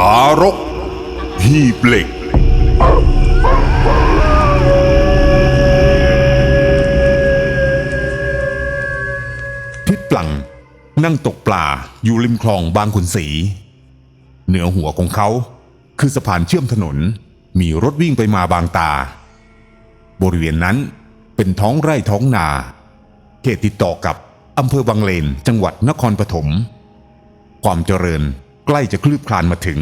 ทารก หีบเหล็กทิดปลัง นั่งตกปลาอยู่ริมคลองบางขุนศรีเหนือหัวของเขา คือสะพานเชื่อมถนนมีรถวิ่งไปมาบางตา บริเวณนั้นเป็นท้องไร่ท้องนา เขตติดต่อกับอำเภอบางเลนจังหวัดนครปฐม ความเจริญ ใกล้จะคลืบคลานมาถึง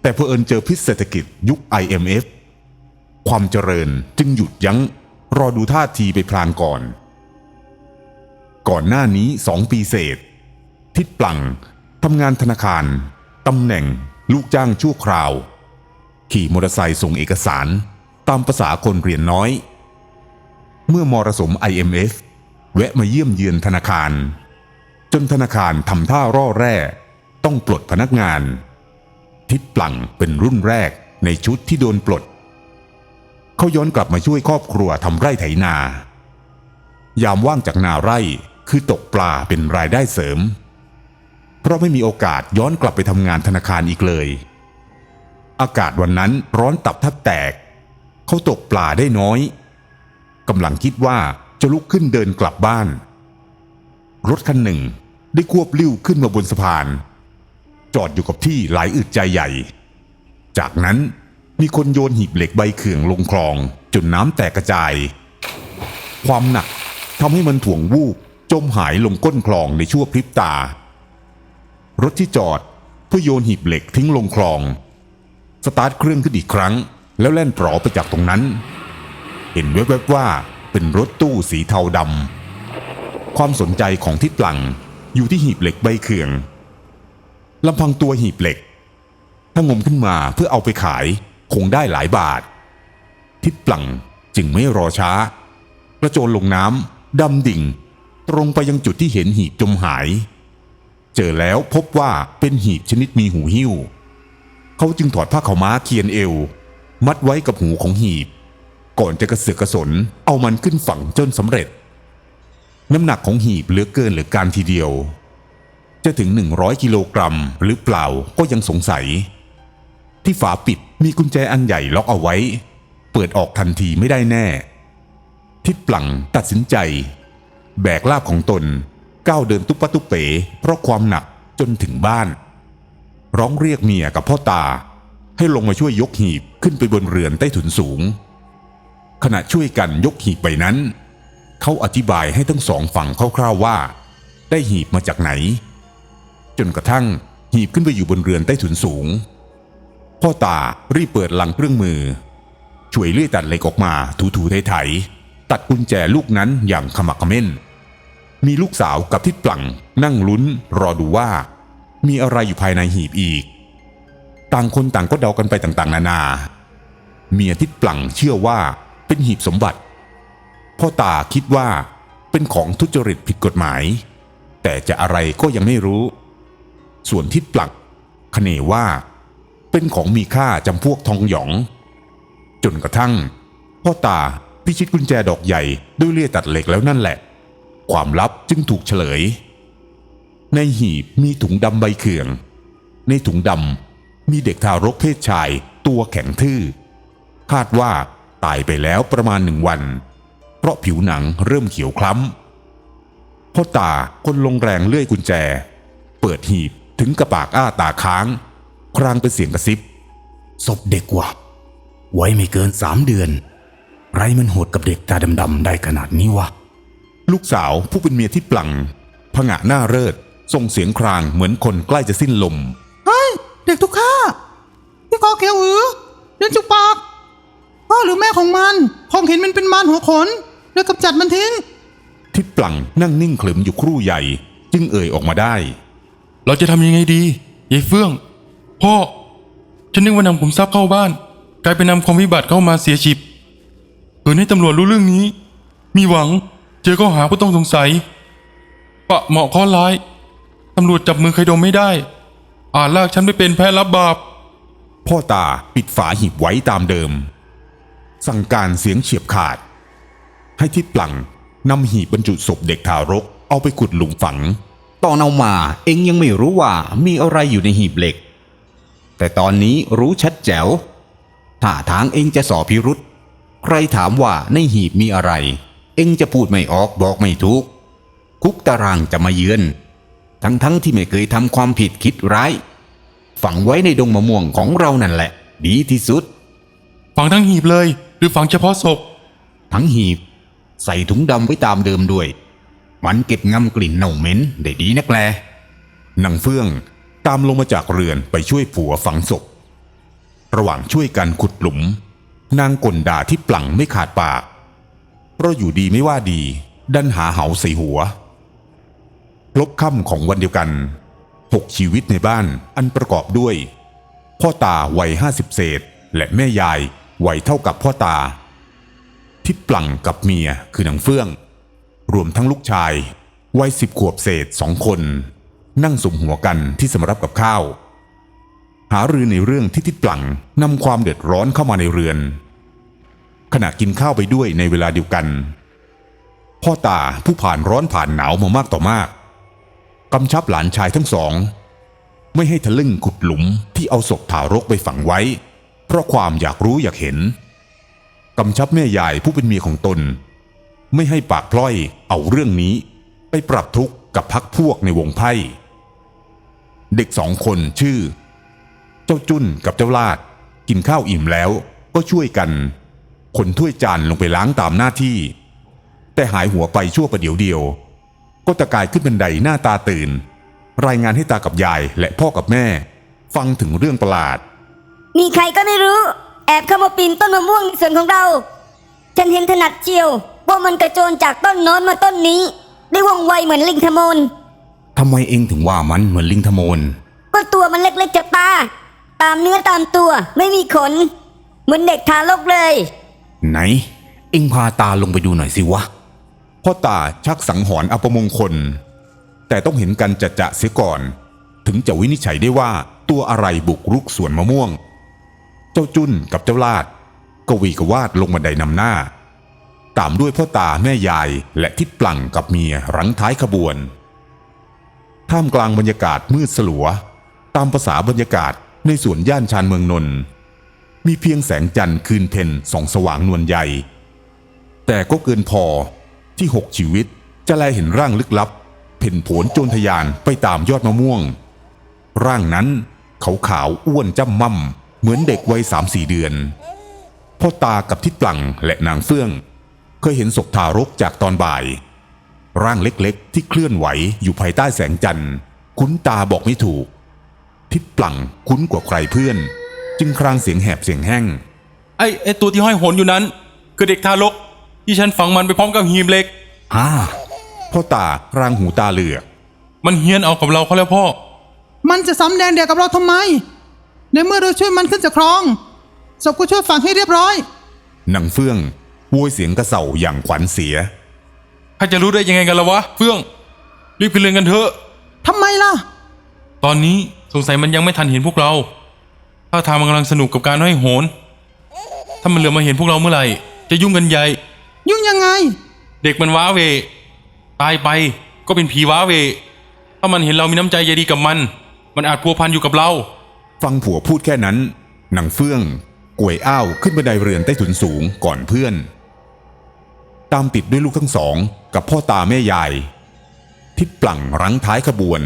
แต่เผอิญเจอพิษเศรษฐกิจยุค IMF ความเจริญจึงหยุดยัง้งรอดูท่าทีไปพลางก่อน ก่อนหน้านี้สองปีเศษ ทิดปลังทำงานธนาคารตำแหน่งลูกจ้างชั่วคราว ขี่มอเตอร์ไซค์ส่งเอกสารตามภาษาคนเรียนน้อย เมื่อมรสม IMF แวะมาเยี่ยมเยือนธนาคาร จนธนาคารทำท่าร่อแร่ ต้องปลดพนักงาน ทิดปลังเป็นรุ่นแรกในชุดที่โดนปลด เขาย้อนกลับมาช่วยครอบครัวทำไร่ไถนา ยามว่างจากนาไร่คือตกปลาเป็นรายได้เสริม เพราะไม่มีโอกาสย้อนกลับไปทำงานธนาคารอีกเลย อากาศวันนั้นร้อนตับแทับแตก เขาตกปลาได้น้อยกำลังคิดว่าจะลุกขึ้นเดินกลับบ้าน รถคันหนึ่งได้ควบลิ้วขึ้นมาบนสะพาน จอดอยู่กับที่หลายอึดใจใหญ่ จากนั้นมีคนโยนหีบเหล็กใบเขื่องลงคลองจนน้ำแตกกระจาย ความหนักทำให้มันถ่วงวูบจมหายลงก้นคลองในชั่วพริบตา รถที่จอดเพื่อโยนหีบเหล็กทิ้งลงคลอง สตาร์ทเครื่องขึ้นอีกครั้ง แล้วแล่นปลอไปจากตรงนั้น เห็นแวบๆว่าเป็นรถตู้สีเทาดำความสนใจของทิศหลังอยู่ที่หีบเหล็กใบเขื่อง ลำพังตัวหีบเหล็ก ถ้างมขึ้นมาเพื่อเอาไปขายคงได้หลายบาท ทิศปลังจึงไม่รอช้ากระโจนลงน้ำดำดิ่ง ตรงไปยังจุดที่เห็นหีบจมหาย เจอแล้วพบว่าเป็นหีบชนิดมีหูหิ้ว เขาจึงถอดผ้าขาวม้าเคียนเอว มัดไว้กับหูของหีบ ก่อนจะกระเสือกกระสนเอามันขึ้นฝั่งจนสำเร็จ น้ำหนักของหีบเหลือเกินเหลือการทีเดียว จะถึง 100 กิโลกรัมหรือเปล่าก็ยังสงสัย ที่ฝาปิดมีกุญแจอันใหญ่ล็อกเอาไว้ เปิดออกทันทีไม่ได้แน่ ทิดปลังตัดสินใจ แบกลาบของตนก้าวเดินตุ๊ปะตุเป๋เพราะความหนักจนถึงบ้าน ร้องเรียกเมียกับพ่อตา ให้ลงมาช่วยยกหีบขึ้นไปบนเรือนใต้ถุนสูง ขณะช่วยกันยกหีบไปนั้น เขาอธิบายให้ทั้งสองฝั่งคร่าวๆว่า ได้หีบมาจากไหน จนกระทั่ง หีบขึ้นไปอยู่บนเรือนใต้ถุนสูง พ่อตารีบเปิดลังเครื่องมือ ช่วยเลื่อยตัดเหล็กออกมาถูๆไถๆตัดกุญแจลูกนั้นอย่างขมักขม้น มีลูกสาวกับทิดปลังนั่งลุ้นรอดูว่า มีอะไรอยู่ภายในหีบอีก ต่างคนต่างก็เดากันไปต่างๆ นานา เมียทิดปลังเชื่อว่าเป็นหีบสมบัติ พ่อตาคิดว่าเป็นของทุจริตผิดกฎหมาย แต่จะอะไรก็ยังไม่รู้ ส่วนทิดปลักคเนว่า เป็นของมีค่าจำพวกทองหยอง จนกระทั่ง พ่อตาพิชิตกุญแจดอกใหญ่ด้วยเลี่ยตัดเหล็กแล้วนั่นแหละ ความลับจึงถูกเฉลย ในหีบมีถุงดำใบเขื่อง ในถุงดำมีเด็กทารกเพศชายตัวแข็งทื่อ คาดว่าตายไปแล้วประมาณหนึ่งวัน เพราะผิวหนังเริ่มเขียวคล้ำพ่อตาคนลงแรงเลื่อยกุญแจ เปิดหีบ ถึงกระปากอ้าตาค้าง ครางเป็นเสียงกระซิบศพเด็กว่ะไว้ไม่เกินสามเดือน ไรมันโหดกับเด็กตาดำๆได้ขนาดนี้วะลูกสาวผู้เป็นเมียที่ปลังผงะหน้าเริดส่งเสียงครางเหมือนคนใกล้จะสิ้นลมเฮ้ยเด็กทุกข้าพี่กอเขียวหือเดินจุกปากพ่อหรือแม่ของมันคงเห็นมันเป็นมารหัวขนแล้วกำจัดมันทิ้งทิดปลังนั่งนิ่งขลึมอยู่ครู่ใหญ่ จึงเอ่ยออกมาได้ เราจะทำยังไงดียายเฟื่อง พ่อ ฉันนึกว่านำขุมทรัพย์เข้าบ้าน กลายเป็นนำความวิบัติเข้ามาเสียฉิบเกิดให้ตำรวจรู้เรื่องนี้ มีหวัง เจอข้อหาผู้ต้องสงสัย ปะเหมาะข้อร้าย ตำรวจจับมือใครดมไม่ได้ อาจลากฉันไปเป็นแพ้รับบาป พ่อตาปิดฝาหีบไว้ตามเดิม สั่งการเสียงเฉียบขาด ให้ทิดปลังนำหีบบรรจุศพเด็กทารกเอาไปขุดหลุมฝัง ตอนเอามาเองยังไม่รู้ว่ามีอะไรอยู่ในหีบเหล็ก แต่ตอนนี้รู้ชัดแจ๋วถ้าทางเองจะสอพิรุษใครถามว่าในหีบมีอะไร เองจะพูดไม่ออกบอกไม่ถูก คุกตารางจะมาเยือน ทั้งๆทที่ไม่เคยทำความผิดคิดร้าย ฝังไว้ในดงมะม่วงของเรานั่นแหละ ดีที่สุด ฝังทั้งหีบเลย หรือฝังเฉพาะศพ ทั้งหีบ ใส่ถุงดำไว้ตามเดิมด้วย มันเก็บงำกลิ่นเน่าเหม็นได้ดีนักแลนางเฟื่องตามลงมาจากเรือนไปช่วยผัวฝังศพ ระหว่างช่วยกันขุดหลุม นางกลด่าที่ปลังไม่ขาดปาก เพราะอยู่ดีไม่ว่าดี ดันหาเหาใส่หัว ลบค่ำของวันเดียวกันหกชีวิตในบ้านอันประกอบด้วย พ่อตาวัยห้าสิบเศษ และแม่ยายวัยเท่ากับพ่อตาทิดปลังกับเมียคือนางเฟื่อง รวมทั้งลูกชายวัยสิบขวบเศษสองคน นั่งสุมหัวกันที่สำรับกับข้าว หารือในเรื่องที่ทิดปลังนำความเดือดร้อนเข้ามาในเรือน ขณะกินข้าวไปด้วยในเวลาเดียวกัน พ่อตาผู้ผ่านร้อนผ่านหนาวมามากต่อมากกำชับหลานชายทั้งสอง ไม่ให้ทะลึ่งขุดหลุมที่เอาศพทารกไปฝังไว้ เพราะความอยากรู้อยากเห็นกำชับแม่ยายผู้เป็นเมียของตน ไม่ให้ปากพล่อยเอาเรื่องนี้ ไปปรับทุกข์กับพักพวกในวงไพ่ เด็กสองคนชื่อ เจ้าจุ้นกับเจ้าลาด กินข้าวอิ่มแล้วก็ช่วยกัน ขนถ้วยจานลงไปล้างตามหน้าที่ แต่หายหัวไปชั่วประเดี๋ยวเดียว ก็ตะกายขึ้นบันไดหน้าตาตื่น รายงานให้ตากับยายและพ่อกับแม่ ฟังถึงเรื่องประหลาด มีใครก็ไม่รู้ แอบเข้ามาปีนต้นมะม่วงในสวนของเรา ฉันเห็นถนัดเจียว ว่ามันกระโจนจากต้นโน้นมาต้นนี้ ได้ว่องไวเหมือนลิงทมนทำไมเองถึงว่ามันเหมือนลิงทโมนก็ตัวมันเล็กๆจากตาตามเนื้อตามตัวไม่มีขน เหมือนเด็กทารกเลย ไหน เองพาตาลงไปดูหน่อยสิวะพ่อตาชักสังหรณ์อัปมงคล แต่ต้องเห็นกันจะจะๆเสียก่อน ถึงจะวินิจฉัยได้ว่าตัวอะไรบุกรุกสวนมะม่วง เจ้าจุ้นกับเจ้าลาดกวีกวาดลงบันไดนำหน้า ตามด้วยพ่อตาแม่ยายและทิดปลังกับเมียรังท้ายขบวน ท่ามกลางบรรยากาศมืดสลัว ตามภาษาบรรยากาศในสวนย่านชานเมืองนนท์มีเพียงแสงจันทร์คืนเพ็ญส่องสว่างนวลใหญ่ แต่ก็เกินพอที่หกชีวิตจะแลเห็นร่างลึกลับ เพ่นผวนโจรทยานไปตามยอดมะม่วง ร่างนั้นขาวขาวๆอ้วนจ้ำม่ำเหมือนเด็กวัยสามสี่เดือนพ่อตากับทิดปลังและนางเฟื่อง เคยเห็นศพทารกจากตอนบ่าย ร่างเล็กๆ ที่เคลื่อนไหวอยู่ภายใต้แสงจันทร์ คุ้นตาบอกไม่ถูก ทิดปลังคุ้นกว่าใครเพื่อน จึงครางเสียงแหบเสียงแห้ง ไอ้ไอ้ตัวที่ห้อยโหนอยู่นั้น คือเด็กทารก ที่ฉันฝังมันไปพร้อมกับหีบเหล็กฮ่าพ่อตารางหูตาเหลือกมันเฮี้ยนเอากับเราเขาแล้วพ่อ มันจะซ้ำแดงเดียวกับเราทำไม ในเมื่อเราช่วยมันขึ้นจากคลองศพก็ช่วยฝังให้เรียบร้อยนางเฟื่อง โวยเสียงกระเสาอย่างขวัญเสียใครจะรู้ได้ยังไงกันละวะเฟื่อง รีบไปเรือนกันเถอะ ทำไมล่ะ ตอนนี้สงสัยมันยังไม่ทันเห็นพวกเราถ้าทางมันกำลังสนุกกับการห้อยโหน ถ้ามันเหลือมาเห็นพวกเราเมื่อไหร่ จะยุ่งกันใหญ่ ยุ่งยังไง เด็กมันว้าเหวตายไปก็เป็นผีว้าเหวถ้ามันเห็นเรามีน้ำใจใยดีกับมัน มันอาจพัวพันอยู่กับเรา ฟังผัวพูดแค่นั้นนางเฟื่องกวยอ้าวขึ้นบันไดเรือนใต้ถุนสูงก่อนเพื่อน ตามติดด้วยลูกทั้งสอง กับพ่อตาแม่ยาย ทิดปลั่งรั้งท้ายขบวน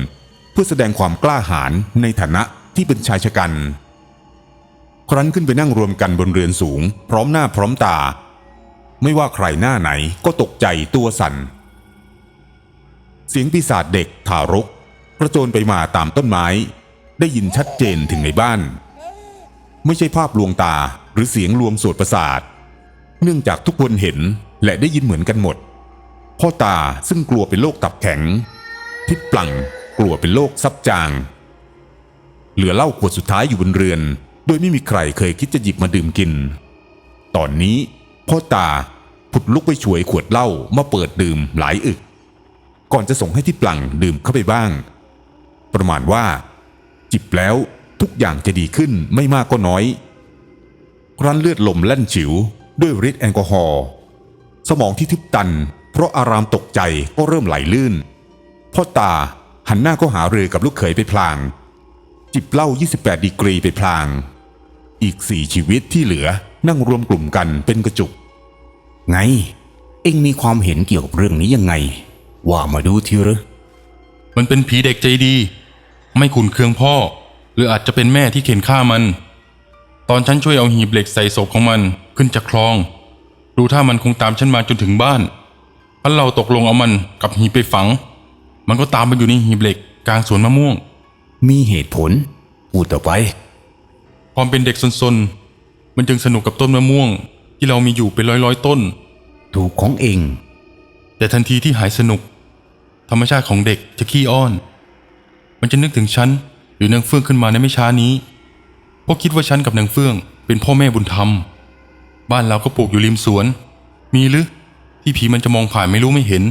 เพื่อแสดงความกล้าหาญในฐานะที่เป็นชายชะกัน ครั้นขึ้นไปนั่งรวมกันบนเรือนสูง พร้อมหน้าพร้อมตา ไม่ว่าใครหน้าไหนก็ตกใจตัวสั่น เสียงปีศาจเด็กทารกกระโจนไปมาตามต้นไม้ ได้ยินชัดเจนถึงในบ้าน ไม่ใช่ภาพลวงตาหรือเสียงลวงสวดประสาท เนื่องจากทุกคนเห็น และได้ยินเหมือนกันหมด พ่อตาซึ่งกลัวเป็นโรคตับแข็ง ทิดปลังกลัวเป็นโรคซับจาง เหลือเหล้าขวดสุดท้ายอยู่บนเรือน โดยไม่มีใครเคยคิดจะหยิบมาดื่มกิน ตอนนี้พ่อตาผุดลุกไปช่วยขวดเหล้ามาเปิดดื่มหลายอึก ก่อนจะส่งให้ทิดปลังดื่มเข้าไปบ้าง ประมาณว่า จิบแล้วทุกอย่างจะดีขึ้นไม่มากก็น้อย ครั้นเลือดลมแล่นฉิวด้วยฤทธิ์แอลกอฮอล์ สมองที่ทึบตัน เพราะอารามตกใจก็เริ่มไหลลื่น พ่อตาหันหน้าก็หาเรือกับลูกเขยไปพลาง จิบเหล้า 28 ดีกรีไปพลาง อีกสี่ชีวิตที่เหลือนั่งรวมกลุ่มกันเป็นกระจุก ไง เอ็งมีความเห็นเกี่ยวกับเรื่องนี้ยังไง ว่ามาดูทีหรือมันเป็นผีเด็กใจดี ไม่ขุนเคืองพ่อ หรืออาจจะเป็นแม่ที่เข็นฆ่ามัน ตอนฉันช่วยเอาหีบเหล็กใส่ศพของมันขึ้นจากคลอง ดูถ้ามันคงตามฉันมาจนถึงบ้านพันเราตกลงเอามันกับหีบไปฝัง มันก็ตามมาอยู่ในหีบเหล็กกลางสวนมะม่วง มีเหตุผลพูดต่อไป ความเป็นเด็กซนๆ มันจึงสนุกกับต้นมะม่วง ที่เรามีอยู่เป็นร้อยๆต้น ถูกของเอ็งแต่ทันทีที่หายสนุก ธรรมชาติของเด็กจะขี้อ้อน มันจะนึกถึงฉันหรือนางเฟื่องขึ้นมาในไม่ช้านี้เพราะคิดว่าฉันกับนางเฟื่องเป็นพ่อแม่บุญธรรม บ้านเราก็ปลูกอยู่ริมสวน มีหรือ ที่ผีมันจะมองผ่านไม่รู้ไม่เห็น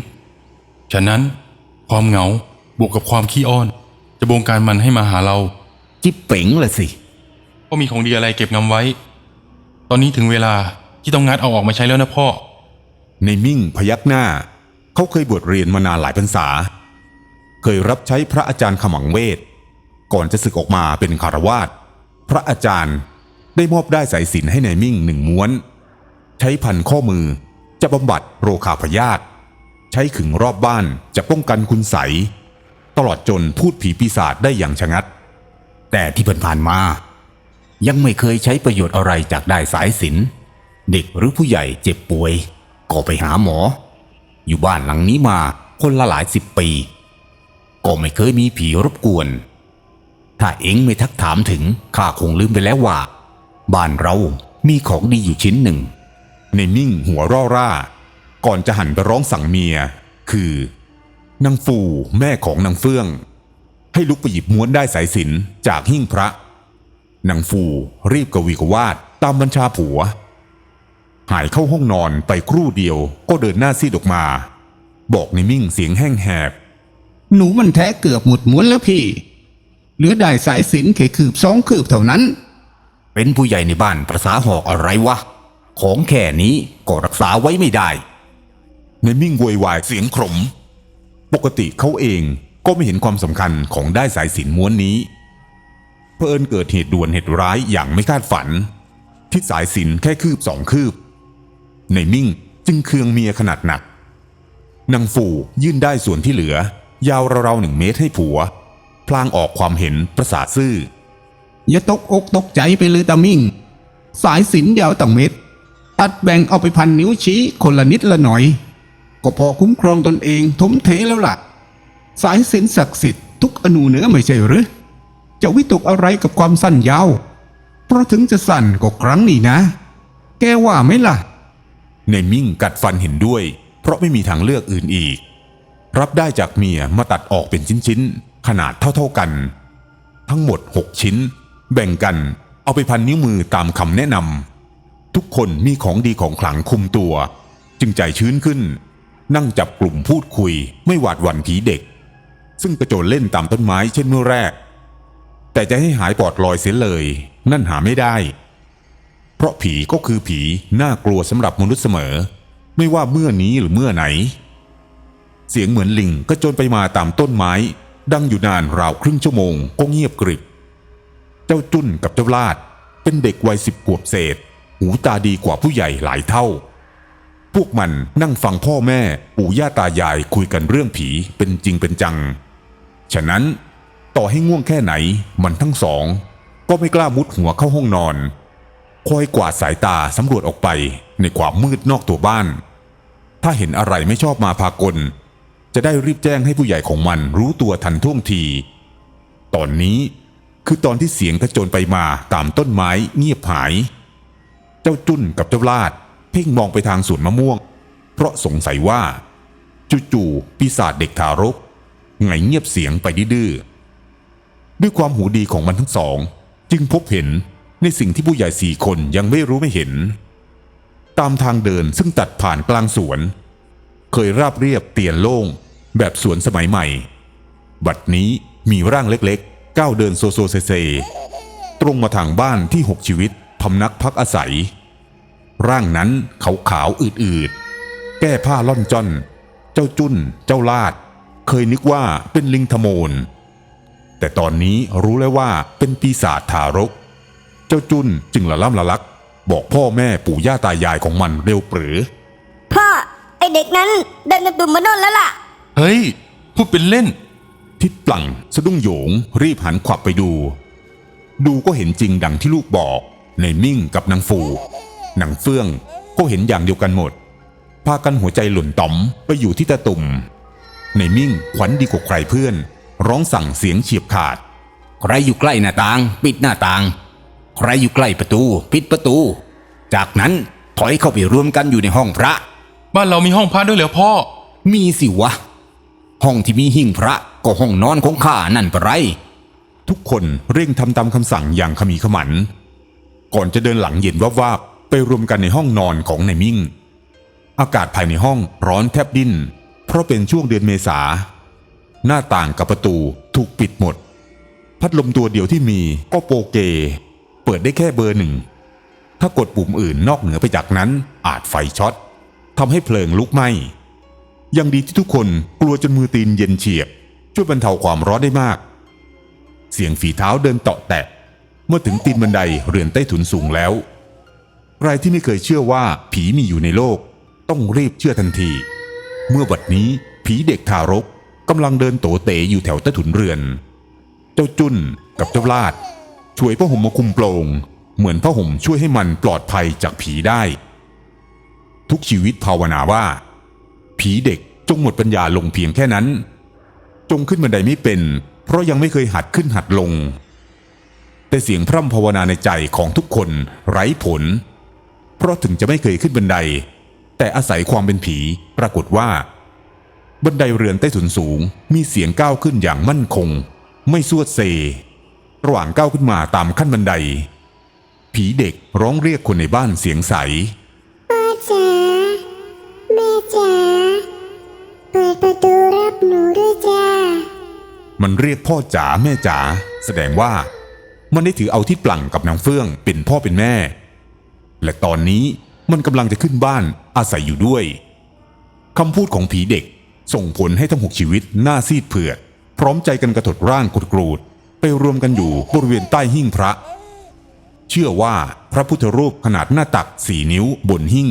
ฉะนั้นความเหงาบวกกับความขี้อ้อน จะบงการมันให้มาหาเรา จิบเป๋งละสิพ่อมีของดีอะไรเก็บงำไว้ ตอนนี้ถึงเวลาที่ต้องงัดเอาออกมาใช้แล้วนะพ่อ ในมิ่งพยักหน้า เขาเคยบวชเรียนมานานหลายพรรษา เคยรับใช้พระอาจารย์ขมังเวท ก่อนจะศึกออกมาเป็นคารวาสพระอาจารย์ ได้มอบได้สายสินให้ในายมิ่งหนึ่งม้วน ใช้พันข้อมือจะบำบัดโรคาพยาธิใช้ขึงรอบบ้านจะป้องกันคุณใสตลอดจนพูดผีปีศาจได้อย่างชะงัด แต่ที่ผ่านๆมา ยังไม่เคยใช้ประโยชน์อะไรจากได้สายสินเด็กหรือผู้ใหญ่เจ็บป่วย ก็ไปหาหมอ อยู่บ้านหลังนี้มาคนละหลายสิบปี ก็ไม่เคยมีผีรบกวน ถ้าเอ็งไม่ทักถามถึงข้าคงลืมไปแล้วว่า บ้านเรามีของดีอยู่ชิ้นหนึ่ง ในมิ่งหัวร่อร่า ก่อนจะหันไปร้องสั่งเมีย คือนางฟูแม่ของนางเฟื่อง ให้ลุกไปหยิบม้วนได้สายสินจากหิ้งพระนางฟูรีบกวีกวาดตามบัญชาผัว หายเข้าห้องนอนไปครู่เดียวก็เดินหน้าซีดออกมา บอกในมิ่งเสียงแห้งแหบ หนูมันแท้เกือบหมดม้วนแล้วพี่ เหลือได้สายสินแค่คืบสองคืบเท่านั้น เป็นผู้ใหญ่ในบ้านประสาหอกอะไรวะ ของแค่นี้ก็รักษาไว้ไม่ได้ในมิ่งโวยวายเสียงขม ปกติเขาเองก็ไม่เห็นความสำคัญของได้สายสินม้วนนี้เพื่อิญเกิดเหตุด่วนเหตุร้ายอย่างไม่คาดฝัน ที่สายสินแค่คืบสองคืบ ในมิ่งจึงเคืองเมียขนาดหนักนางฟูยื่นได้ส่วนที่เหลือ ยาวราวๆหนึ่งเมตรให้ผัว พลางออกความเห็นประสาทซื่อ อย่าตกอกตกใจไปเลยตามิ่ง สายสินยาวตั้งเม็ดตัดแบ่งเอาไปพันนิ้วชี้คนละนิดละหน่อย ก็พอคุ้มครองตนเองทมเทแล้วล่ะ สายสินศักดิ์สิทธิ์ทุกอนูเหนือไม่ใช่หรือจะวิตกอะไรกับความสั้นยาว เพราะถึงจะสั้นก็ครั้งนี้นะ แกว่าไหมล่ะ ในมิ่งกัดฟันเห็นด้วย เพราะไม่มีทางเลือกอื่นอีก รับได้จากเมียมาตัดออกเป็นชิ้นๆ ขนาดเท่าๆกัน ทั้งหมด6ชิ้น แบ่งกันเอาไปพันนิ้วมือตามคำแนะนำทุกคนมีของดีของขลังคุมตัว จึงใจชื้นขึ้น นั่งจับกลุ่มพูดคุยไม่หวาดหวั่นผีเด็ก ซึ่งกระโจนเล่นตามต้นไม้เช่นเมื่อแรก แต่จะให้หายปลอดลอยเสียเลย นั่นหาไม่ได้ เพราะผีก็คือผีน่ากลัวสำหรับมนุษย์เสมอ ไม่ว่าเมื่อนี้หรือเมื่อไหน เสียงเหมือนลิงก็จนไปมาตามต้นไม้ ดังอยู่นานราวครึ่งชั่วโมงก็เงียบกริบ เจ้าจุนกับเจ้าลาด เป็นเด็กวัยสิบขวบเศษ หูตาดีกว่าผู้ใหญ่หลายเท่า พวกมันนั่งฟังพ่อแม่ปู่ย่าตายายคุยกันเรื่องผีเป็นจริงเป็นจัง ฉะนั้นต่อให้ง่วงแค่ไหนมันทั้งสอง ก็ไม่กล้ามุดหัวเข้าห้องนอนคอยกวาดสายตาสำรวจออกไปในความมืดนอกตัวบ้าน ถ้าเห็นอะไรไม่ชอบมาพากล จะได้รีบแจ้งให้ผู้ใหญ่ของมันรู้ตัวทันท่วงที ตอนนี้ คือตอนที่เสียงกระโจนไปมาตามต้นไม้เงียบหาย เจ้าจุ้นกับเจ้าลาดเพ่งมองไปทางสวนมะม่วง เพราะสงสัยว่า จู่ๆปีศาจเด็กทารกไงเงียบเสียงไปดื้อๆด้วยความหูดีของมันทั้งสอง จึงพบเห็นในสิ่งที่ผู้ใหญ่สี่คนยังไม่รู้ไม่เห็น ตามทางเดินซึ่งตัดผ่านกลางสวน เคยราบเรียบเตียนโล่งแบบสวนสมัยใหม่ บัดนี้มีร่างเล็กๆ ก้าวเดินโซโซเซเซ ตรงมาทางบ้านที่หกชีวิตพำนักพักอาศัย ร่างนั้นขาวขาวๆอืดๆ แก้ผ้าล่อนจ้อน เจ้าจุ้น เจ้าลาด เคยนึกว่าเป็นลิงทโมน แต่ตอนนี้รู้แล้วว่าเป็นปีศาจทารก เจ้าจุ้นจึงละล่ำละลัก บอกพ่อแม่ปู่ย่าตายายของมันเร็วปรือพ่อ ไอเด็กนั้นเดินตุ่มๆมาโน่นแล้วล่ะ เฮ้ย พูดเป็นเล่น ทิดปลังสะดุ้งโหยง รีบหันขวับไปดู ดูก็เห็นจริงดังที่ลูกบอกในมิ่งกับนางฟูนางเฟื่องก็เห็นอย่างเดียวกันหมด พากันหัวใจหล่นต่อมไปอยู่ที่ตาตุ่ม ในมิ่งขวัญดีกว่าใครเพื่อน ร้องสั่งเสียงเฉียบขาด ใครอยู่ใกล้หน้าต่าง ปิดหน้าต่าง ใครอยู่ใกล้ประตู ปิดประตู จากนั้นถอยเข้าไปรวมกันอยู่ในห้องพระ บ้านเรามีห้องพระด้วยเหรอพ่อ มีสิวะ ห้องที่มีหิ้งพระ ก็ห้องนอนของข้านั่นปไร ทุกคนเร่งทำตามคำสั่งอย่างขมีขมัน ก่อนจะเดินหลังเย็นวาบๆไปรวมกันในห้องนอนของนายมิ่ง อากาศภายในห้องร้อนแทบดิ้น เพราะเป็นช่วงเดือนเมษา หน้าต่างกับประตูถูกปิดหมด พัดลมตัวเดียวที่มีก็โปเก เปิดได้แค่เบอร์หนึ่ง ถ้ากดปุ่มอื่นนอกเหนือไปจากนั้นอาจไฟช็อตทำให้เพลิงลุกไหม้ยังดีที่ทุกคนกลัวจนมือตีนเย็นเฉียบ ช่วยบรรเทาความร้อนได้มาก เสียงฝีเท้าเดินเตาะแตะ เมื่อถึงตีนบันไดเรือนใต้ถุนสูงแล้ว ใครที่ไม่เคยเชื่อว่าผีมีอยู่ในโลก ต้องรีบเชื่อทันที เมื่อบัดนี้ผีเด็กทารกกำลังเดินโตเตอยู่แถวใต้ถุนเรือน เจ้าจุนกับเจ้าลาด ช่วยผ้าห่มมาคุมโปรงเหมือนผ้าห่มช่วยให้มันปลอดภัยจากผีได้ ทุกชีวิตภาวนาว่า ผีเด็กจงหมดปัญญาลงเพียงแค่นั้น จงขึ้นบันไดไม่เป็น เพราะยังไม่เคยหัดขึ้นหัดลง แต่เสียงพร่ำภาวนาในใจของทุกคนไร้ผล เพราะถึงจะไม่เคยขึ้นบันได แต่อาศัยความเป็นผีปรากฏว่า บันไดเรือนใต้ถุนสูง มีเสียงก้าวขึ้นอย่างมั่นคง ไม่สวดเซ ระหว่างก้าวขึ้นมาตามขั้นบันได ผีเด็กร้องเรียกคนในบ้านเสียงใสพ่อจ๋าแม่จ๋าเปิดประตูรับหนูด้วยจ้า มันเรียกพ่อจ๋าแม่จ๋าแสดงว่า มันได้ถือเอาที่ปลังกับนางเฟื่องเป็นพ่อเป็นแม่ และตอนนี้มันกำลังจะขึ้นบ้านอาศัยอยู่ด้วยคำพูดของผีเด็กส่งผลให้ทั้งหกชีวิตหน้าซีดเผือด พร้อมใจกันกระถดร่างกดกรูด ไปรวมกันอยู่บริเวณใต้หิ้งพระ เชื่อว่าพระพุทธรูปขนาดหน้าตักสี่นิ้วบนหิ้ง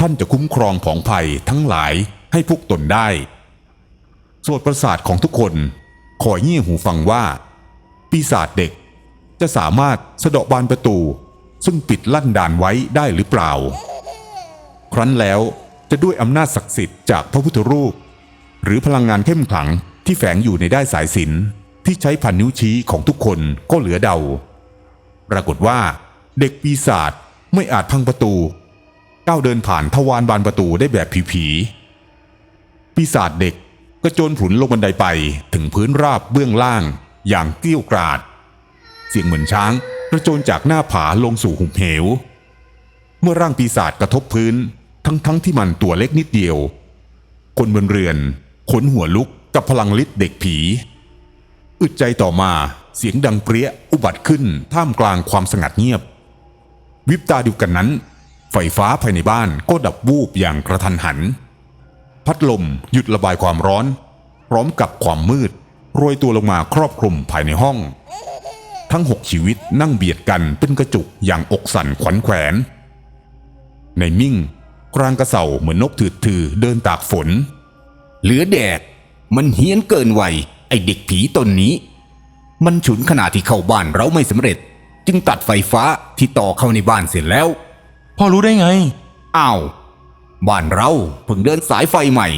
ท่านจะคุ้มครองผองภัยทั้งหลายให้พวกตนได้โสดประสาทของทุกคน คอยเงี่ยหูฟังว่า ปีศาจเด็กจะสามารถสะเดาะบานประตู ซึ่งปิดลั่นด่านไว้ได้หรือเปล่า ครั้นแล้วจะด้วยอำนาจศักดิ์สิทธิ์จากพระพุทธรูป หรือพลังงานเข้มขลังที่แฝงอยู่ในได้สายสินที่ใช้พันนิ้วชี้ของทุกคนก็เหลือเดา ปรากฏว่า เด็กปีศาจไม่อาจพังประตู ก้าวเดินผ่านทวารบานประตูได้แบบผีๆปีศาจเด็ก กระโจนผุนลงบันไดไปถึงพื้นราบเบื้องล่าง อย่างเกลี้ยวกราด เสียงเหมือนช้างกระโจนจากหน้าผาลงสู่หุบเหว เมื่อร่างปีศาจกระทบพื้น ทั้งๆทที่มันตัวเล็กนิดเดียว คนบนเรือนขนหัวลุกกับพลังฤทธิ์เด็กผี อึดใจต่อมาเสียงดังเปรี้ยอุบัติขึ้นท่ามกลางความสงัดเงียบ วิบตาเดูกันนั้น ไฟฟ้าภายในบ้านก็ดับวูบอย่างกระทันหัน พัดลมหยุดระบายความร้อน พร้อมกับความมืดโรยตัวลงมาครอบคลุมภายในห้อง ทั้งหกชีวิตนั่งเบียดกันเป็นกระจุกอย่างอกสั่นขวัญแขวน ในมิ่งกลางกระเสาเหมือนนกถืดถือเดินตากฝน เหลือแดกมันเฮี้ยนเกินวัยไอเด็กผีตนนี้ มันฉุนขนาดที่เข้าบ้านเราไม่สำเร็จ จึงตัดไฟฟ้าที่ต่อเข้าในบ้านเสร็จแล้ว พ่อรู้ได้ไง อ้าว บ้านเราเพิ่งเดินสายไฟใหม่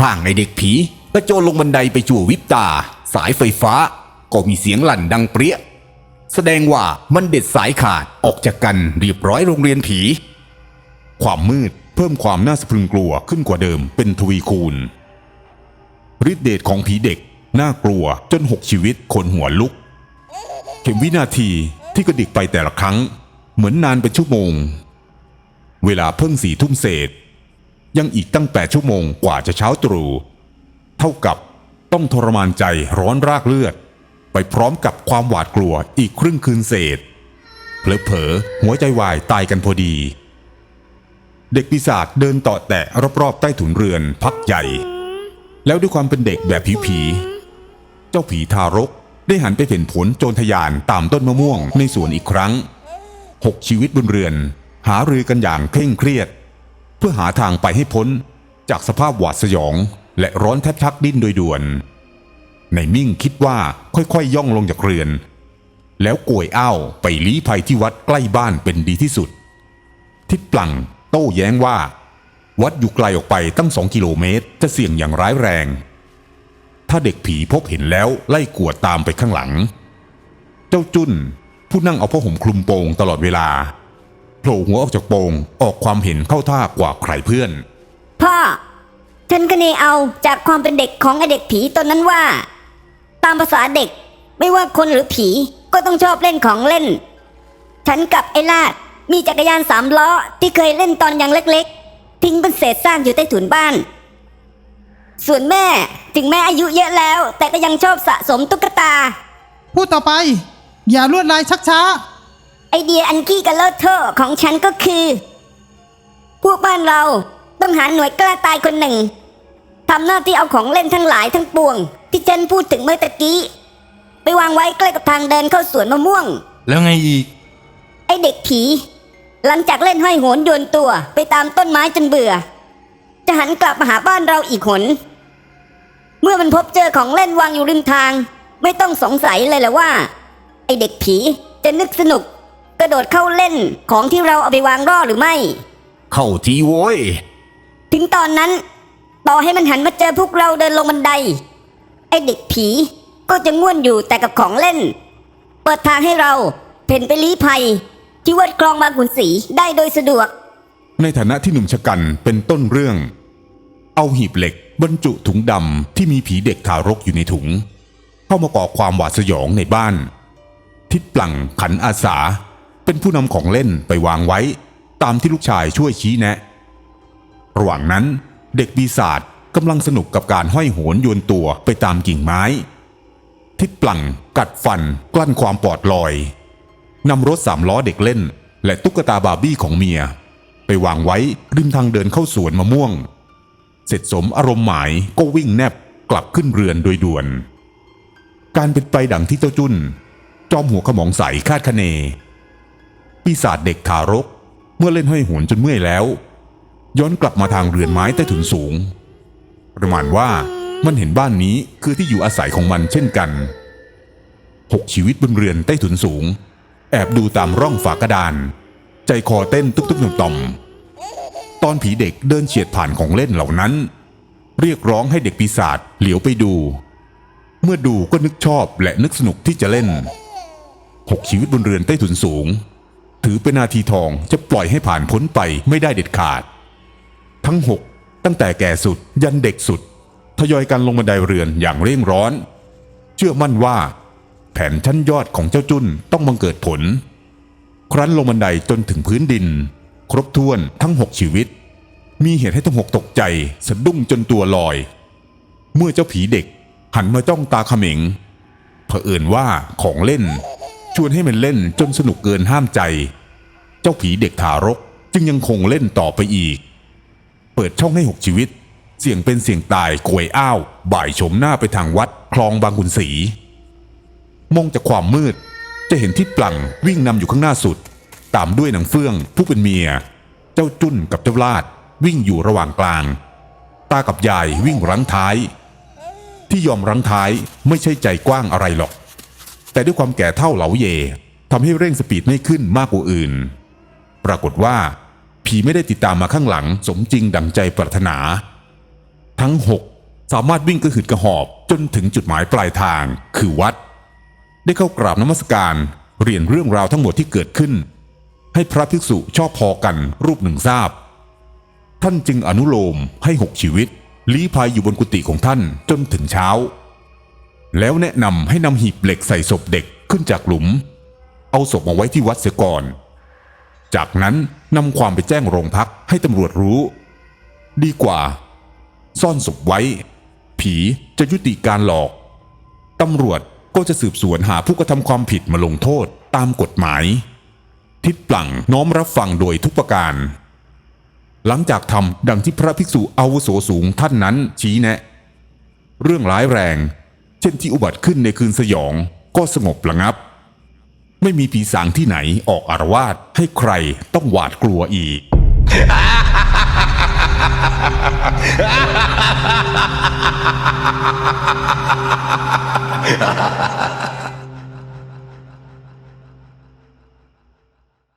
ข้างไอเด็กผีกระโจนลงบันไดไปจู่วิบตา สายไฟฟ้า ก็มีเสียงหลั่นดังเปรี้ย แสดงว่ามันเด็ดสายขาดออกจากกันเรียบร้อยโรงเรียนผี ความมืดเพิ่มความน่าสะพรึงกลัวขึ้นกว่าเดิมเป็นทวีคูณฤทธิเดชของผีเด็กน่ากลัวจนหกชีวิตคนหัวลุก เข็มวินาทีที่กระดิกไปแต่ละครั้ง เหมือนนานเป็นชั่วโมง เวลาเพิ่งสี่ทุ่มเศษ ยังอีกตั้งแปดชั่วโมงกว่าจะเช้าตรู่เท่ากับต้องทรมานใจร้อนรากเลือด ไปพร้อมกับความหวาดกลัวอีกครึ่งคืนเศษเผลอๆหัวใจวายตายกันพอดี เด็กปีศาจเดินต่อแตะรอบๆใต้ถุนเรือนพักใหญ่ แล้วด้วยความเป็นเด็กแบบผีๆเจ้าผีทารกได้หันไปเห็นผลโจรทยานตามต้นมะม่วงในสวนอีกครั้งหกชีวิตบนเรือน หารือกันอย่างเคร่งเครียด เพื่อหาทางไปให้พ้นจากสภาพหวาดสยอง และร้อนแทบชักดิ้นโดยด่วน ในมิ่งคิดว่าค่อยๆย่องลงจากเรือน แล้วกวยอ้าวไปลี้ภัยที่วัดใกล้บ้านเป็นดีที่สุด ทิดปลังโต้แย้งว่า วัดอยู่ไกลออกไปตั้งสองกิโลเมตรจะเสี่ยงอย่างร้ายแรง ถ้าเด็กผีพบเห็นแล้วไล่กวดตามไปข้างหลัง เจ้าจุนผู้นั่งเอาผ้าห่มคลุมโปงตลอดเวลา โผล่หัวออกจากโปงออกความเห็นเข้าท่ากว่าใครเพื่อน พ่อฉันก็เนเอาจากความเป็นเด็กของไอเด็กผีตนนั้นว่า ตามภาษาเด็กไม่ว่าคนหรือผีก็ต้องชอบเล่นของเล่น ฉันกับไอ้ลาดมีจักรยานสามล้อที่เคยเล่นตอนยังเล็กๆ ทิ้งเป็นเศษซากอยู่ใต้ถุนบ้าน ส่วนแม่ถึงแม่อายุเยอะแล้ว แต่ก็ยังชอบสะสมตุ๊กตา พูดต่อไป อย่าลวดลายชักช้า ไอเดียอันขี้กระเลอะเทอะของฉันก็คือ พวกบ้านเราต้องหาหน่วยกล้าตายคนหนึ่งทำหน้าที่เอาของเล่นทั้งหลายทั้งปวง ที่ฉันพูดถึงเมื่อตะกี้ ไปวางไว้ใกล้กับทางเดินเข้าสวนมะม่วง แล้วไงอีก ไอเด็กผี หลังจากเล่นห้อยโหนโยนตัวไปตามต้นไม้จนเบื่อ จะหันกลับมาหาบ้านเราอีกหน เมื่อมันพบเจอของเล่นวางอยู่ริมทาง ไม่ต้องสงสัยเลยแหละว่า ไอเด็กผีจะนึกสนุก กระโดดเข้าเล่นของที่เราเอาไปวางร่อหรือไม่ เข้าทีโว้ย ถึงตอนนั้น ต่อให้มันหันมาเจอพวกเราเดินลงบันได ไอเด็กผีก็จะง่วนอยู่แต่กับของเล่น เปิดทางให้เราเพ่นไปลี้ภัย ที่วัดคลองบางขุนศรีได้โดยสะดวก ในฐานะที่หนุ่มชะกันเป็นต้นเรื่อง เอาหีบเหล็กบรรจุถุงดำที่มีผีเด็กทารกอยู่ในถุง เข้ามาก่อความหวาดสยองในบ้าน ทิดปลังขันอาสา เป็นผู้นำของเล่นไปวางไว้ ตามที่ลูกชายช่วยชี้แนะ ระหว่างนั้นเด็กปีศาจกำลังสนุกกับการห้อยโหนโยนตัวไปตามกิ่งไม้ ทิดปลังกัดฟันกลั้นความปลอดลอยนำรถสามล้อเด็กเล่น และตุ๊กตาบาร์บี้ของเมีย ไปวางไว้ริมทางเดินเข้าสวนมะม่วง เสร็จสมอารมณ์หมายก็วิ่งแนบกลับขึ้นเรือนโดยด่วน การเป็นไปดังที่เจ้าจุนจอมหัวขมองใสคาดคะเน ปีศาจเด็กทารก เมื่อเล่นห้อยโหนจนเมื่อยแล้ว ย้อนกลับมาทางเรือนไม้ใต้ถุนสูง ประมาณว่ามันเห็นบ้านนี้คือที่อยู่อาศัยของมันเช่นกันหกชีวิตบนเรือนใต้ถุนสูง แอบดูตามร่องฝากระดาน ใจคอเต้นตุกๆต่อมๆตอนผีเด็กเดินเฉียดผ่านของเล่นเหล่านั้น เรียกร้องให้เด็กปีศาจเหลียวไปดู เมื่อดูก็นึกชอบและนึกสนุกที่จะเล่นหกชีวิตบนเรือนใต้ถุนสูง ถือเป็นนาทีทองจะปล่อยให้ผ่านพ้นไปไม่ได้เด็ดขาด ทั้งหกตั้งแต่แก่สุดยันเด็กสุด ทยอยกันลงบันไดเรือนอย่างเร่งร้อน เชื่อมั่นว่า แผนชั้นยอดของเจ้าจุนต้องบังเกิดผล ครั้นลงบันไดจนถึงพื้นดิน ครบถ้วนทั้งหกชีวิต มีเหตุให้ทั้งหกตกใจสะดุ้งจนตัวลอย เมื่อเจ้าผีเด็กหันมาจ้องตาเขม็งเผอิญว่าของเล่น ชวนให้มันเล่นจนสนุกเกินห้ามใจ เจ้าผีเด็กทารกจึงยังคงเล่นต่อไปอีก เปิดช่องให้หกชีวิต เสี่ยงเป็นเสี่ยงตายควยอ้าว บ่ายโฉมหน้าไปทางวัดคลองบางขุนศรีมองจากความมืด จะเห็นทิดปลังวิ่งนำอยู่ข้างหน้าสุด ตามด้วยนางเฟื่อง ผู้เป็นเมีย เจ้าจุ้นกับเจ้าลาดวิ่งอยู่ระหว่างกลาง ตากับยายวิ่งรั้งท้าย ที่ยอมรั้งท้ายไม่ใช่ใจกว้างอะไรหรอก แต่ด้วยความแก่เท่าเหลาเยทำให้เร่งสปีดไม่ขึ้นมากกว่าอื่น ปรากฏว่า ผีไม่ได้ติดตามมาข้างหลังสมจริงดังใจปรารถนา ทั้งหกสามารถวิ่งกระหืดกระหอบจนถึงจุดหมายปลายทาง คือวัด ได้เข้ากราบนมัสการเรียนเรื่องราวทั้งหมดที่เกิดขึ้น ให้พระภิกษุชอบพอกันรูปหนึ่งทราบ ท่านจึงอนุโลมให้หกชีวิตลี้ภัยอยู่บนกุฏิของท่านจนถึงเช้า แล้วแนะนำให้นำหีบเหล็กใส่ศพเด็กขึ้นจากหลุม เอาศพมาไว้ที่วัดเสียก่อน จากนั้นนำความไปแจ้งโรงพักให้ตำรวจรู้ ดีกว่า ซ่อนศพไว้ ผีจะยุติการหลอก ตำรวจก็จะสืบสวนหาผู้กระทำความผิดมาลงโทษตามกฎหมาย ทิดปลังน้อมรับฟังโดยทุกประการ หลังจากทำดังที่พระภิกษุอาวุโสสูงท่านนั้นชี้แนะ เรื่องร้ายแรง เช่นที่อุบัติขึ้นในคืนสยองก็สงบระงับ ไม่มีผีสางที่ไหนออกอารวาสให้ใครต้องหวาดกลัวอีกเ